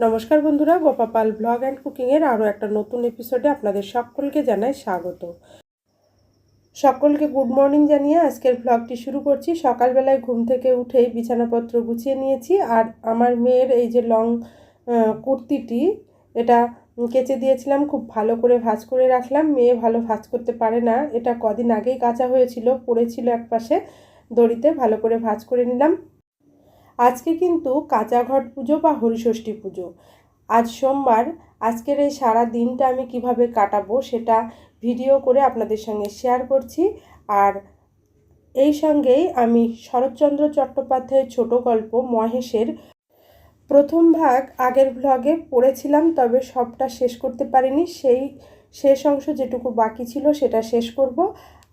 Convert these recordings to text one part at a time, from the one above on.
নমস্কার বন্ধুরা, Gopa Pal blog and কুকিংয়ের আরও একটা নতুন এপিসোডে আপনাদের সকলকে জানাই স্বাগত। সকলকে গুড মর্নিং জানিয়ে আজকের ব্লগটি শুরু করছি। সকালবেলায় ঘুম থেকে উঠেই বিছানাপত্র গুছিয়ে নিয়েছি আর আমার মেয়ের এই যে লং কুর্তিটি, এটা কেচে দিয়েছিলাম, খুব ভালো করে ভাঁজ করে রাখলাম। মেয়ে ভালো ভাঁজ করতে পারে না, এটা কদিন আগেই কাঁচা হয়েছিল, পড়েছিল এক পাশে দড়িতে ভালো করে ভাঁজ করে নিলাম। আজকে কিন্তু কাঁচা ঘট পুজো বা হরিষষ্ঠী পুজো। আজ সোমবার, আজকের এই সারা দিনটা আমি কীভাবে কাটাবো সেটা ভিডিও করে আপনাদের সঙ্গে শেয়ার করছি। আর এই সঙ্গেই আমি শরৎচন্দ্র চট্টোপাধ্যায়ের ছোট গল্প মহেশের প্রথম ভাগ আগের ব্লগে পড়েছিলাম, তবে সবটা শেষ করতে পারিনি। সেই, শেষ অংশ যেটুকু বাকি ছিল সেটা শেষ করব।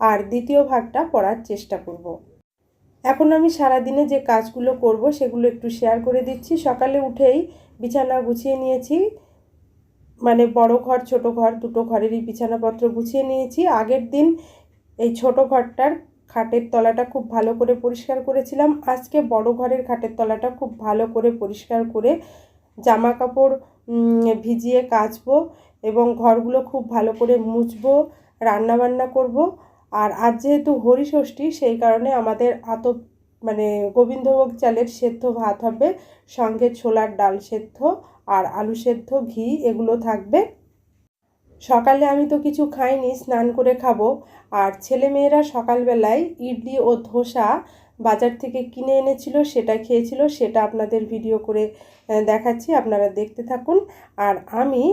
আর দ্বিতীয় ভাগটা পড়ার চেষ্টা করব। এখন আমি সারাদিনে যে কাজগুলো করব সেগুলো একটু শেয়ার করে দিচ্ছি। সকালে উঠেই বিছানা গুছিয়ে নিয়েছি। মানে বড় ঘর, ছোট ঘর, দুটো ঘরেরই বিছানাপত্র গুছিয়ে নিয়েছি। আগের দিন এই ছোট ঘরটার খাটের তলাটা খুব ভালো করে পরিষ্কার করেছিলাম। আজকে বড় ঘরের খাটের তলাটা খুব ভালো করে পরিষ্কার করে জামা কাপড় ভিজিয়ে কাচবো এবং ঘরগুলো খুব ভালো করে মুছবো রান্না বান্না করব। আর আজ যেহেতু হরিষষ্ঠী, সেই কারণে আমাদের আত মানে গোবিন্দভোগ চালের সেদ্ধ ভাত হবে, সঙ্গে ছোলার ডাল সেদ্ধ আর আলু সেদ্ধ, ঘি এগুলো থাকবে। সকালে আমি তো কিছু খাইনি, স্নান করে খাব। আর ছেলেমেয়েরা সকালবেলায় ইডলি ও ধোসা বাজার থেকে কিনে এনেছিল, সেটা খেয়েছিল, সেটা আপনাদের ভিডিও করে দেখাচ্ছি, আপনারা দেখতে থাকুন। আর আমি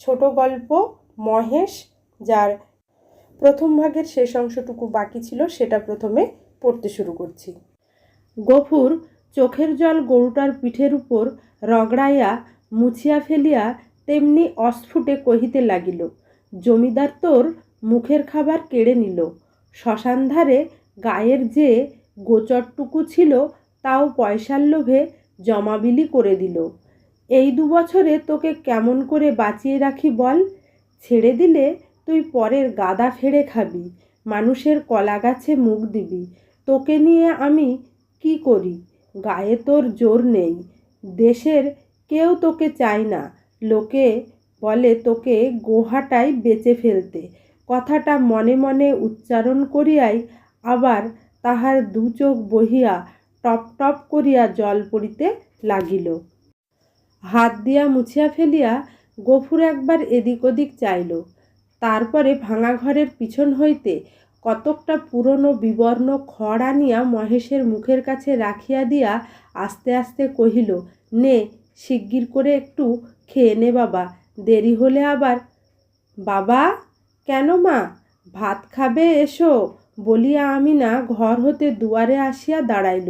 ছোট গল্প মহেশ, যার প্রথম ভাগের শেষ অংশটুকু বাকি ছিল, সেটা প্রথমে পড়তে শুরু করছি। গফুর চোখের জল গরুটার পিঠের উপর রগড়াইয়া মুছিয়া ফেলিয়া তেমনি অস্ফুটে কহিতে লাগিল, জমিদার তোর মুখের খাবার কেড়ে নিল। শ্মশান ধারে গায়ের যে গোচরটুকু ছিল, তাও পয়সার লোভে জমাবিলি করে দিল। এই দু বছরে তোকে কেমন করে বাঁচিয়ে রাখি বল? ছেড়ে দিলে তুই পরের গাদা ফেড়ে খাবি, মানুষের কলা গাছে মুখ দিবি, তোকে নিয়ে আমি কি করি? গায়ে তোর জোর নেই। দেশের কেউ তোকে চায় না। লোকে বলে তোকে গোহাটাই বেচে ফেলতে। কথাটা মনে মনে উচ্চারণ করিয়াই আবার তাহার দু চোখ বহিয়া টপ টপ করিয়া জল পড়িতে লাগিল। হাত দিয়া মুছিয়া ফেলিয়া গফুর একবার এদিক ওদিক চাইল। তারপরে ভাঙা ঘরের পিছন হইতে কতকটা পুরনো বিবর্ণ খড় আনিয়া মহেশের মুখের কাছে রাখিয়া দিয়া আস্তে আস্তে কহিল, নে, শিগগির করে একটু খেয়ে নে বাবা, দেরি হলে আবার বাবা, কেন মা? ভাত খাবে এসো বলিয়া আমি না ঘর হতে দুয়ারে আসিয়া দাঁড়াইল।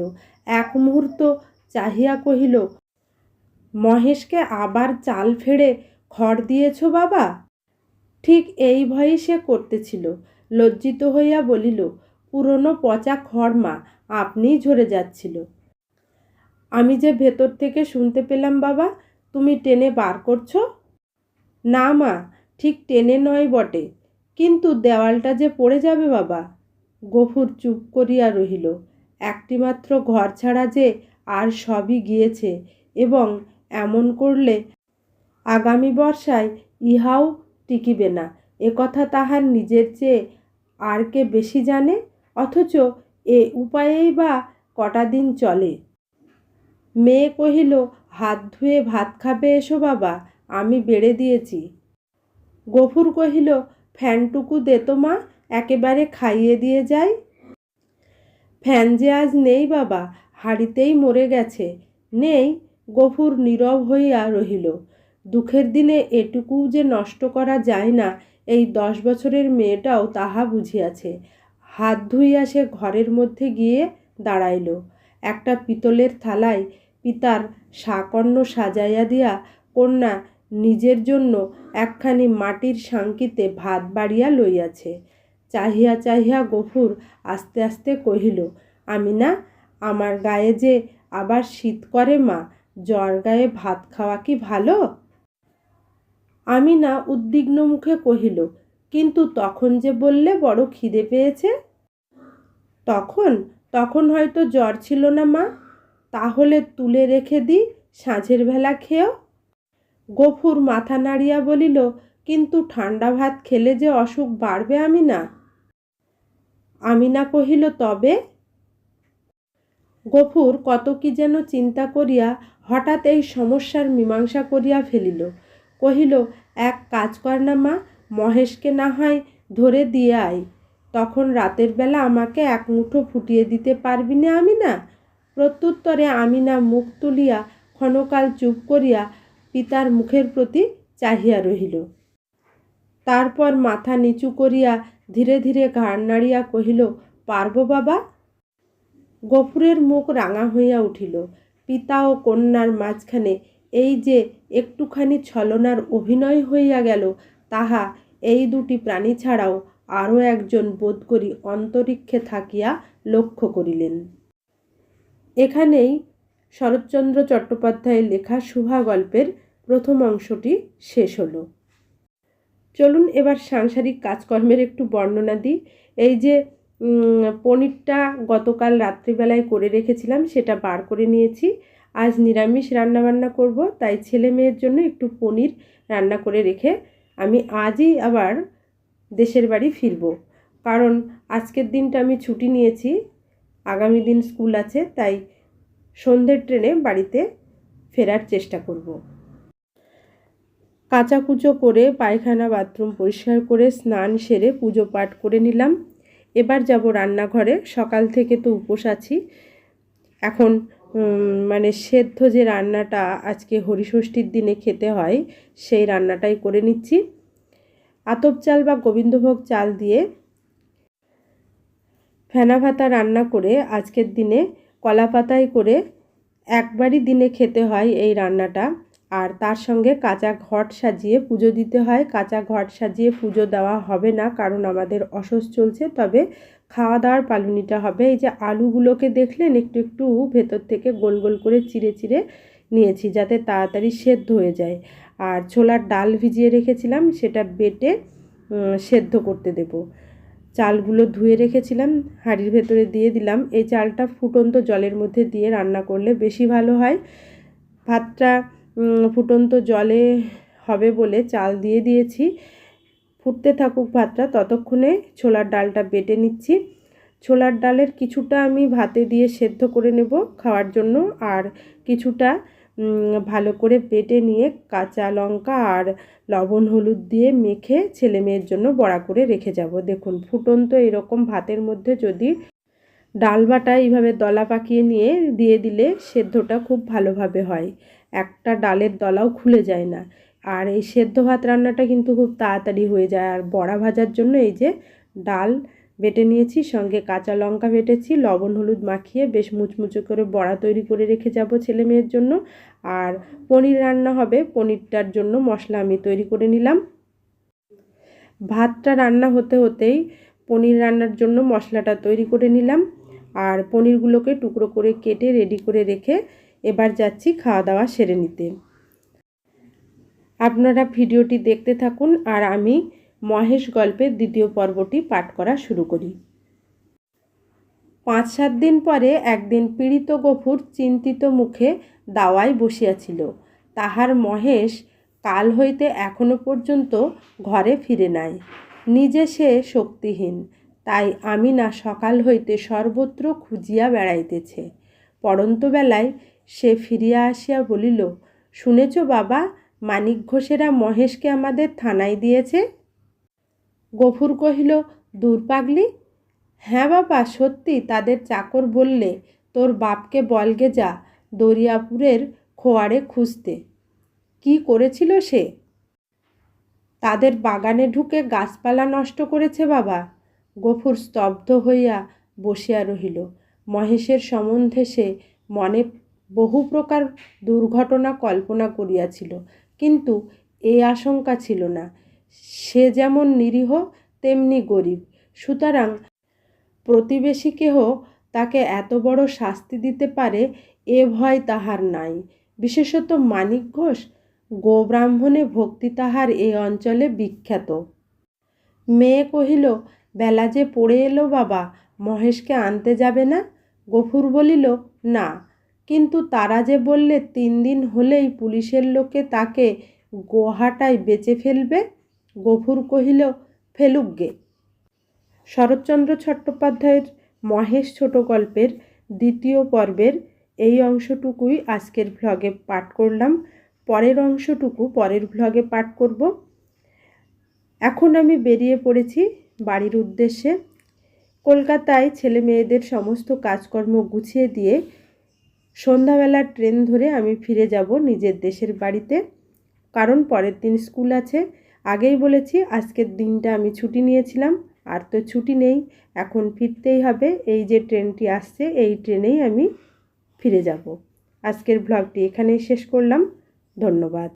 এক মুহূর্ত চাহিয়া কহিল, মহেশকে আবার চাল ফেড়ে খড় দিয়েছ বাবা? ঠিক এই ভয়ই সে করতেছিল। লজ্জিত হইয়া বলিল, পুরনো পচা খড় মা, আপনিই ঝরে যাচ্ছিল। আমি যে ভেতর থেকে শুনতে পেলাম বাবা, তুমি টেনে বার করছ? না মা, ঠিক টেনে নয় বটে। কিন্তু দেওয়ালটা যে পড়ে যাবে বাবা? গফুর চুপ করিয়া রহিল। একটিমাত্র ঘর ছাড়া যে আর সবই গিয়েছে এবং এমন করলে আগামী বর্ষায় ইহাও টিকিবে না। একথা তাহার নিজের চেয়ে আর কে বেশি জানে? অথচ এ উপায়েই বা কটা দিন চলে? মেয়ে কহিল, হাত ধুয়ে ভাত খাবে এসো বাবা, আমি বেড়ে দিয়েছি। গফুর কহিল, ফ্যানটুকু দে তো মা, একেবারে খাইয়ে দিয়ে যাই। ফ্যান যে আজ নেই বাবা, হাড়িতেই মরে গেছে। নেই? গফুর নীরব হইয়া রহিল। দুঃখের দিনে এটুকু যে নষ্ট করা যায় না, এই দশ বছরের মেয়েটাও তাহা বুঝিয়াছে। হাত ধুইয়া সে ঘরের মধ্যে গিয়ে দাঁড়াইল। একটা পিতলের থালায় পিতার শাকন্ন সাজাইয়া দিয়া কন্যা নিজের জন্য একখানি মাটির সাঙ্কিতে ভাত বাড়িয়া লইয়াছে। চাহিয়া চাহিয়া গফুর আস্তে আস্তে কহিল আমি না আমার গায়ে যে আবার শীত করে মা, জ্বর গায়ে ভাত খাওয়া কি ভালো? আমি না উদ্বিগ্ন মুখে কহিল, কিন্তু তখন যে বললে বড় খিদে পেয়েছে? তখন? তখন হয়তো জ্বর ছিল না মা। তাহলে তুলে রেখে দিই সাঁঝের বেলা খেয়েও গফুর মাথা নাড়িয়া বলিল, কিন্তু ঠান্ডা ভাত খেলে যে অসুখ বাড়বে আমি না আমিনা কহিল, তবে? গফুর কত কি যেন চিন্তা করিয়া হঠাৎ এই সমস্যার মীমাংসা করিয়া ফেলিল। কহিল, এক কাজ কর না মা, মহেশকে না হয় ধরে দিয়ে আয়। তখন রাতের বেলা আমাকে এক মুঠো ফুটিয়ে দিতে পারবি না আমি না? প্রত্যুত্তরে আমি না মুখ তুলিয়া ক্ষণকাল চুপ করিয়া পিতার মুখের প্রতি চাহিয়া রহিল। তারপর মাথা নিচু করিয়া ধীরে ধীরে ঘাড় নাড়িয়া কহিল, পারব বাবা? গফুরের মুখ রাঙা হইয়া উঠিল। পিতা ও কন্যার মাঝখানে এই যে একটুখানি ছলনার অভিনয় হইয়া গেল, তাহা এই দুটি প্রাণী ছাড়াও আরও একজন বোধ করি অন্তরিক্ষে থাকিয়া লক্ষ্য করিলেন। এখানেই শরৎচন্দ্র চট্টোপাধ্যায়ের লেখা শুভা গল্পের প্রথম অংশটি শেষ হলো। চলুন এবার সাংসারিক কাজকর্মের একটু বর্ণনা দিই। এই যে পনিরটা গতকাল রাত্রিবেলায় করে রেখেছিলাম, সেটা বার করে নিয়েছি। আজ নিরামিষ রান্নাবান্না করব, তাই ছেলে মেয়ের জন্য একটু পনির রান্না করে রেখে আমি আজই আবার দেশের বাড়ি ফিরব। কারণ আজকের দিনটা আমি ছুটি নিয়েছি, আগামী দিন স্কুল আছে, তাই সন্ধ্যের ট্রেনে বাড়িতে ফেরার চেষ্টা করব। কাচাকুচো করে পায়খানা, বাথরুম পরিষ্কার করে স্নান সেরে পুজো পাঠ করে নিলাম। এবার যাব রান্নাঘরে, সকাল থেকে তো উপোস আছি। এখন মানে সেদ্ধ যে রান্নাটা আজকে হরিষষ্ঠীর দিনে খেতে হয়, সেই রান্নাটাই করে নিচ্ছি। আতপ চাল বা গোবিন্দভোগ চাল দিয়ে ফেনা ভাতা রান্না করে আজকের দিনে কলা পাতায় করে একবারই দিনে খেতে হয় এই রান্নাটা। আর তার সঙ্গে কাঁচা ঘট সাজিয়ে পুজো দিতে হয়। কাঁচা ঘট সাজিয়ে পুজো দেওয়া হবে না, কারণ আমাদের অসস চলছে। তবে খাওয়া দাওয়ার পালুনিটা হবে। এই যে আলুগুলোকে দেখলেন, একটু একটু ভেতর থেকে গোল গোল করে চিড়ে চিড়ে নিয়েছি, যাতে তাড়াতাড়ি সেদ্ধ হয়ে যায়। আর ছোলার ডাল ভিজিয়ে রেখেছিলাম, সেটা বেটে সেদ্ধ করতে দেব। চালগুলো ধুয়ে রেখেছিলাম, হাঁড়ির ভেতরে দিয়ে দিলাম। এই চালটা ফুটন্ত জলের মধ্যে দিয়ে রান্না করলে বেশি ভালো হয়। ভাতটা ফুটন্ত জলে হবে বলে চাল দিয়ে দিয়েছি। ফুটতে থাকুক ভাতটা, ততক্ষণে ছোলার ডালটা বেটে নিচ্ছি। ছোলার ডালের কিছুটা আমি ভাতে দিয়ে সেদ্ধ করে নেব খাওয়ার জন্য, আর কিছুটা ভালো করে বেটে নিয়ে কাঁচা লঙ্কা আর লবণ হলুদ দিয়ে মেখে ছেলে মেয়ের জন্য বড়া করে রেখে যাব। দেখুন, ফুটন্ত এরকম ভাতের মধ্যে যদি ডাল বাটা এইভাবে দলা পাকিয়ে নিয়ে দিয়ে দিলে সেদ্ধটা খুব ভালোভাবে হয়। একটা ডালের দলাও খুলে যায় না। আর এই সেদ্ধ ভাত রান্নাটা কিন্তু খুব তাড়াতাড়ি হয়ে যায়। আর বড়া ভাজার জন্য এই যে ডাল বেটে নিয়েছি, সঙ্গে কাঁচা লঙ্কা বেটেছি, লবণ, হলুদ মাখিয়ে বেশ মুচমুচে করে বড়া তৈরি করে রেখে যাব ছেলে মেয়ের জন্য। আর পনির রান্না হবে, পনিরটার জন্য মশলা আমি তৈরি করে নিলাম। ভাতটা রান্না হতে হতেই পনির রান্নার জন্য মশলাটা তৈরি করে নিলাম। আর পনিরগুলোকে টুকরো করে কেটে রেডি করে রেখে এবার যাচ্ছি খাওয়া দাওয়া সেরে নিতে। আপনারা ভিডিওটি দেখতে থাকুন আর আমি মহেশ গল্পের দ্বিতীয় পর্বটি পাঠ করা শুরু করি। পাঁচ সাত দিন পরে একদিন পীড়িত গফুর চিন্তিত মুখে দাওয়ায় বসিয়াছিল। তাহার মহেশ কাল হইতে এখনও পর্যন্ত ঘরে ফিরে নাই। নিজে সে শক্তিহীন, তাই আমি না সকাল হইতে সর্বত্র খুঁজিয়া বেড়াইতেছে। পড়ন্ত বেলায় সে ফিরিয়া আসিয়া বলিল, শুনেছ বাবা, মানিক ঘোষেরা মহেশকে আমাদের থানায় দিয়েছে? গফুর কহিল, দূর পাগলি? হ্যাঁ বাবা, সত্যি, তাদের চাকর বললে, তোর বাপকে বলগে যা, দরিয়াপুরের খোয়ারে খুঁজতে। কি করেছিল সে? তাদের বাগানে ঢুকে গাছপালা নষ্ট করেছে বাবা। গফুর স্তব্ধ হইয়া বসিয়া রহিল। মহেশের সম্বন্ধে সে মনে বহু প্রকার দুর্ঘটনা কল্পনা করিয়াছিল, কিন্তু এ আশঙ্কা ছিল না। সে যেমন নিরীহ, তেমনি গরিব। সুতরাং প্রতিবেশী কেহ তাকে এত বড় শাস্তি দিতে পারে, এ ভয় তাহার নাই। বিশেষত মানিক ঘোষ, গোব্রাহ্মণে ভক্তি তাহার এই অঞ্চলে বিখ্যাত। মেয়ে কহিল, বেলা যে পড়ে এলো বাবা, মহেশকে আনতে যাবে না? গফুর বলিল, না। কিন্তু তারা যে বললে তিন দিন হলেই পুলিশের লোকে তাকে গোহাটায় বেচে ফেলবে? গফুর কহিল, ফেলুক গে। শরৎচন্দ্র চট্টোপাধ্যায়ের মহেশ ছোট গল্পের দ্বিতীয় পর্বের এই অংশটুকুই আজকের ভ্লগে পাঠ করলাম। পরের অংশটুকু পরের ভ্লগে পাঠ করব। এখন আমি বেরিয়ে পড়েছি বাড়ির উদ্দেশ্যে। কলকাতায় ছেলে মেয়েদের সমস্ত কাজকর্ম গুছিয়ে দিয়ে সন্ধ্যাবেলার ট্রেন ধরে আমি ফিরে যাব নিজের দেশের বাড়িতে। কারণ পরের দিন স্কুল আছে। আগেই বলেছি, আজকের দিনটা আমি ছুটি নিয়েছিলাম। আর তো ছুটি নেই। এখন ফিরতেই হবে। এই যে ট্রেনটি আসছে, এই ট্রেনেই আমি ফিরে যাব। আজকের ব্লগটি এখানেই শেষ করলাম। ধন্যবাদ।